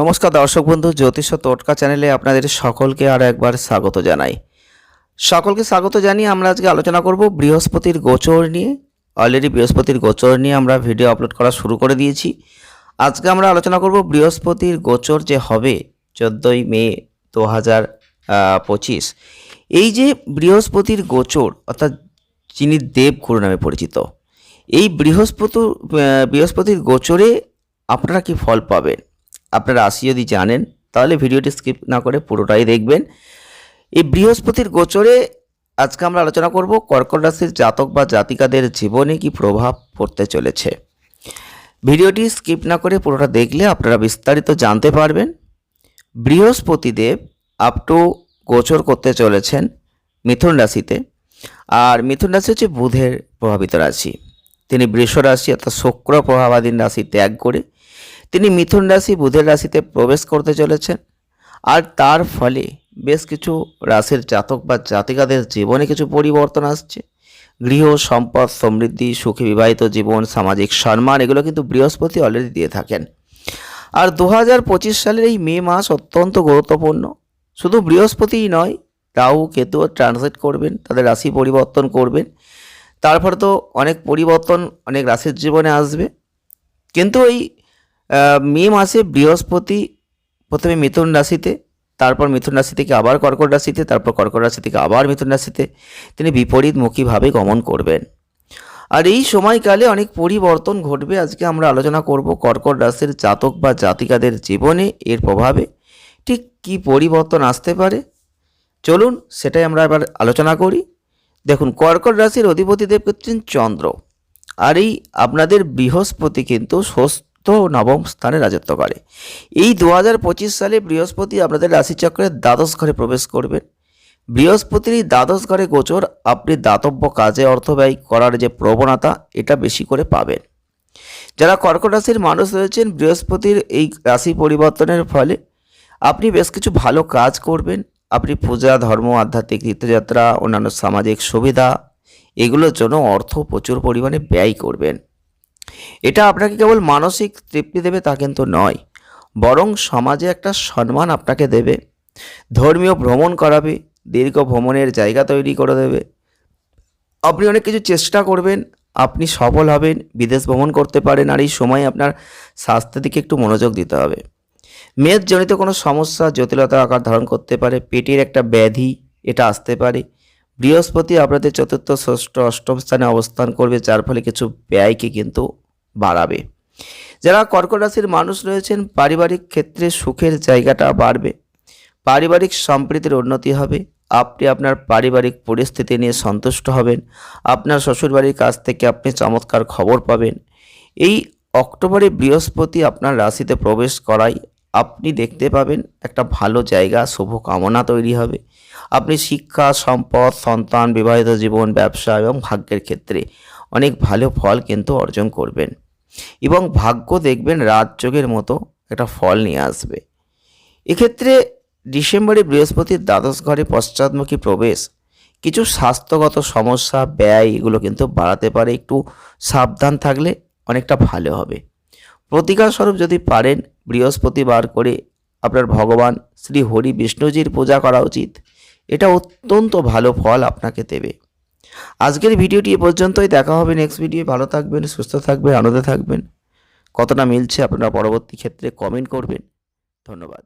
নমস্কার দর্শক বন্ধু, জ্যোতিষ টোটকা চ্যানেলে আপনাদের সকলকে আর একবার স্বাগত জানাই। সকলকে স্বাগত জানিয়ে আমরা আজকে আলোচনা করব বৃহস্পতির গোচর নিয়ে। অলরেডি বৃহস্পতির গোচর নিয়ে আমরা ভিডিও আপলোড করা শুরু করে দিয়েছি। আজকে আমরা আলোচনা করব বৃহস্পতির গোচর যে হবে চোদ্দোই মে দু হাজার পঁচিশ। এই যে বৃহস্পতির গোচর, অর্থাৎ যিনি দেবগুরু নামে পরিচিত, এই বৃহস্পতি বৃহস্পতির গোচরে আপনারা কি ফল পাবেন? আপনারা রাশি যদি জানেন, তাহলে ভিডিওটি স্কিপ না করে পুরোটাই দেখবেন। এই বৃহস্পতির গোচরে আজকে আমরা আলোচনা করব কর্কট রাশির জাতক বা জাতিকাদের জীবনে কি প্রভাব পড়তে চলেছে। ভিডিওটি স্কিপ না করে পুরোটা দেখলে আপনারা বিস্তারিত জানতে পারবেন। বৃহস্পতিদেব আপ টু গোচর করতে চলেছেন মিথুন রাশিতে। আর মিথুন রাশি হচ্ছে বুধের প্রভাবিত রাশি। তিনি বৃষ রাশি অর্থাৎ শুক্র প্রভাবাধীন রাশি ত্যাগ করে তিনি মিথুন রাশি, বুধের রাশিতে প্রবেশ করতে চলেছেন। আর তার ফলে বেশ কিছু রাশির জাতক বা জাতিকাদের জীবনে কিছু পরিবর্তন আসছে। গৃহ সম্পদ, সমৃদ্ধি, সুখী, বিবাহিত জীবন, সামাজিক সম্মান, এগুলো কিন্তু বৃহস্পতি অলরেডি দিয়ে থাকেন। আর দু হাজার পঁচিশ সালের এই মে মাস অত্যন্ত গুরুত্বপূর্ণ। শুধু বৃহস্পতিই নয়, রাহু, কেতুও ট্রানজিট করবেন, তাদের রাশি পরিবর্তন করবেন। তারপরে তো অনেক পরিবর্তন, অনেক রাশির জীবনে আসবে। কিন্তু এই মে মাসে বৃহস্পতি প্রথমে মিথুন রাশিতে, তারপর মিথুন রাশি থেকে আবার কর্কট রাশিতে, তারপর কর্কট রাশি থেকে আবার মিথুন রাশিতে, তিনি বিপরীতমুখীভাবে গমন করবেন। আর এই সময়কালে অনেক পরিবর্তন ঘটবে। আজকে আমরা আলোচনা করব কর্কট রাশির জাতক বা জাতিকাদের জীবনে এর প্রভাবে ঠিক কী পরিবর্তন আসতে পারে। চলুন সেটাই আমরা এবার আলোচনা করি। দেখুন, কর্কট রাশির অধিপতি দেব চন্দ্র। আর এই আপনাদের বৃহস্পতি কিন্তু ষষ্ঠ নবম স্থানে রাজত্ব করে। এই দু হাজার পঁচিশ সালে বৃহস্পতি আপনাদের রাশিচক্রের দ্বাদশ ঘরে প্রবেশ করবেন। বৃহস্পতির এই দ্বাদশ ঘরে গোচর আপনি দাতব্য কাজে অর্থ ব্যয় করার যে প্রবণতা, এটা বেশি করে পাবেন। যারা কর্কট রাশির মানুষ রয়েছেন, বৃহস্পতির এই রাশি পরিবর্তনের ফলে আপনি বেশ কিছু ভালো কাজ করবেন। আপনি পূজা, ধর্ম, আধ্যাত্মিক তীর্থযাত্রা, অন্যান্য সামাজিক সুবিধা, এগুলোর জন্য অর্থ প্রচুর পরিমাণে ব্যয় করবেন। এটা আপনাকে কেবল মানসিক তৃপ্তি দেবে তা কিন্তু নয়, বরং সমাজে একটা সম্মান আপনাকে দেবে। ধর্মীয় ভ্রমণ করাবে, দীর্ঘ ভ্রমণের জায়গা তৈরি করে দেবে। আপনি অনেক কিছু চেষ্টা করবেন, আপনি সফল হবেন, বিদেশ ভ্রমণ করতে পারেন, আর এই সময় আপনার স্বাস্থ্যের দিকে একটু মনোযোগ দিতে হবে। মেদজনিত কোনো সমস্যা, জটিলতা আকার ধারণ করতে পারে, পেটের একটা ব্যাধি, এটা আসতে পারে। বৃহস্পতি আপনাদের চতুর্থ ষষ্ঠ অষ্টম স্থানে অবস্থান করবে, যার ফলে কিছু ব্যয়কে কিন্তু বাড়াবে। যারা কর্কট রাশির মানুষ রয়েছেন, পারিবারিক ক্ষেত্রে সুখের জায়গাটা বাড়বে। পারিবারিক সম্প্রীতির উন্নতি হবে। আপনি আপনার পারিবারিক পরিস্থিতি নিয়ে সন্তুষ্ট হবেন। আপনার শ্বশুরবাড়ির কাছ থেকে আপনি চমৎকার খবর পাবেন। এই অক্টোবরে বৃহস্পতি আপনার রাশিতে প্রবেশ করায় আপনি দেখতে পাবেন একটা ভালো জায়গা, শুভ কামনা তৈরি হবে। আপনি শিক্ষা, সম্পদ, সন্তান, বিবাহিত জীবন, ব্যবসা এবং ভাগ্যের ক্ষেত্রে অনেক ভালো ফল কিন্তু অর্জন করবেন। এবং ভাগ্য দেখবেন রাজযোগের মতো একটা ফল নিয়ে আসবে। এক্ষেত্রে ডিসেম্বরে বৃহস্পতির দ্বাদশ ঘরে পশ্চাৎমুখী প্রবেশ, কিছু স্বাস্থ্যগত সমস্যা, ব্যয় এগুলো কিন্তু বাড়াতে পারে। একটু সাবধান থাকলে অনেকটা ভালো হবে। প্রতিকার স্বরূপ যদি পারেন, বৃহস্পতিবার করে আপনার ভগবান শ্রী হরি বিষ্ণুজির পূজা করা উচিত। এটা অত্যন্ত ভালো ফল আপনাকে দেবে। আজকের ভিডিওটি এ পর্যন্তই। দেখা হবে নেক্সট ভিডিও ভালো থাকবেন, সুস্থ থাকবেন, আনন্দে থাকবেন। কতটা মিলছে আপনারা পরবর্তী ক্ষেত্রে কমেন্ট করবেন। ধন্যবাদ।